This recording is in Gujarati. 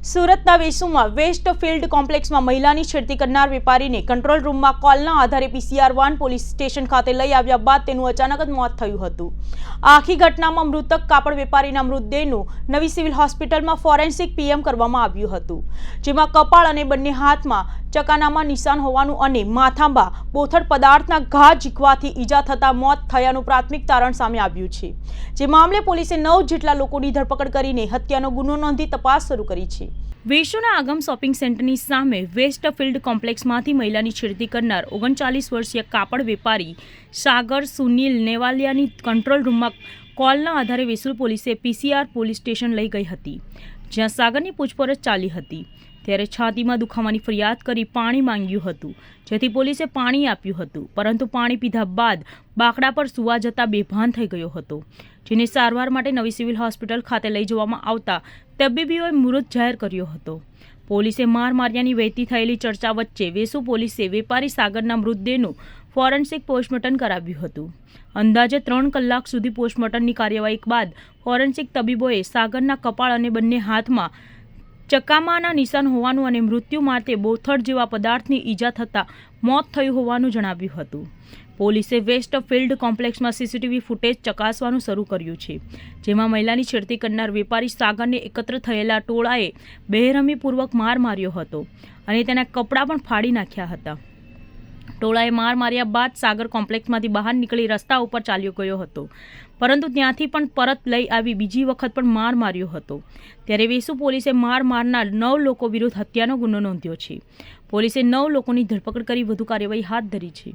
સુરતના વેસુમાં વેસ્ટ ફિલ્ડ કોમ્પ્લેક્સમાં મહિલાની છેડતી કરનાર વેપારીને કંટ્રોલ રૂમમાં કોલના આધારે પીસીઆર વાન પોલીસ સ્ટેશન ખાતે લઈ આવ્યા બાદ તેનું અચાનક જ મોત થયું હતું. આખી ઘટનામાં મૃતક કાપડ વેપારીના મૃતદેહનું નવી સિવિલ હોસ્પિટલમાં ફોરેન્સિક પીએમ કરવામાં આવ્યું હતું, જેમાં કપાળ અને બંને હાથમાં ચકાનામાં નિશાન હોવાનું અને માથાંબા બોથડ પદાર્થના ઘા ઝીકવાથી ઈજા થતા મોત થયાનું પ્રાથમિક તારણ સામે આવ્યું છે. જે મામલે પોલીસે નવ જેટલા લોકોની ધરપકડ કરીને હત્યાનો ગુનો નોંધી તપાસ શરૂ કરી છે. વેશોના આગમ શોપિંગ સેન્ટરની સામે વેસ્ટ ફિલ્ડ કોમ્પ્લેક્સમાંથી મહિલાની છેડતી કરનાર ઓગણચાલીસ વર્ષીય કાપડ વેપારી સાગર સુનિલ નેવાલિયાની કંટ્રોલ રૂમમાં કોલના આધારે વેસુલ પોલીસે પીસીઆર પોલીસ સ્ટેશન લઈ ગઈ હતી, જ્યાં સાગરની પૂછપરછ ચાલી હતી. ત્યારે છાતીમાં દુખાવાની ફરિયાદ કરી પાણી માંગ્યું હતું. જેથી પોલીસે પાણી આપ્યું હતું, પરંતુ પાણી પીધા બાદ બાકડા પર સુવા જતા બેભાન થઈ ગયો હતો. જેને સારવાર માટે નવી સિવિલ હોસ્પિટલ ખાતે લઈ જવામાં આવતા તબીબીઓએ મૃત જાહેર કર્યો હતો. પોલીસે માર માર્યાની વહેતી થયેલી ચર્ચા વચ્ચે વેસુ પોલીસે વેપારી સાગરના મૃતદેહનું ફોરેન્સિક પોસ્ટમોર્ટમ કરાવ્યું હતું. અંદાજે ત્રણ કલાક સુધી પોસ્ટમોર્ટમની કાર્યવાહી બાદ ફોરેન્સિક તબીબોએ સાગરના કપાળ અને બંને હાથમાં ચકામાના નિશાન હોવાનું અને મૃત્યુ માટે બોથડ જેવા પદાર્થની ઈજા થતાં મોત થયું હોવાનું જણાવ્યું હતું. પોલીસે વેસ્ટ ફિલ્ડ કોમ્પ્લેક્સમાં સીસીટીવી ફૂટેજ ચકાસવાનું શરૂ કર્યું છે, જેમાં મહિલાની છેડતી કરનાર વેપારી સાગરને એકત્ર થયેલા ટોળાએ બેરહમીપૂર્વક માર માર્યો હતો અને તેના કપડાં પણ ફાડી નાખ્યા હતા. ટોળાએ માર માર્યા બાદ સાગર કોમ્પ્લેક્સમાંથી બહાર નીકળી રસ્તા ઉપર ચાલ્યો ગયો હતો. પરંતુ ત્યાંથી પણ પરત લઈ આવી બીજી વખત પણ માર માર્યો હતો. ત્યારે વેસુ પોલીસે માર મારનાર નવ લોકો વિરુદ્ધ હત્યાનો ગુનો નોંધ્યો છે. પોલીસે નવ લોકોની ધરપકડ કરી વધુ કાર્યવાહી હાથ ધરી છે.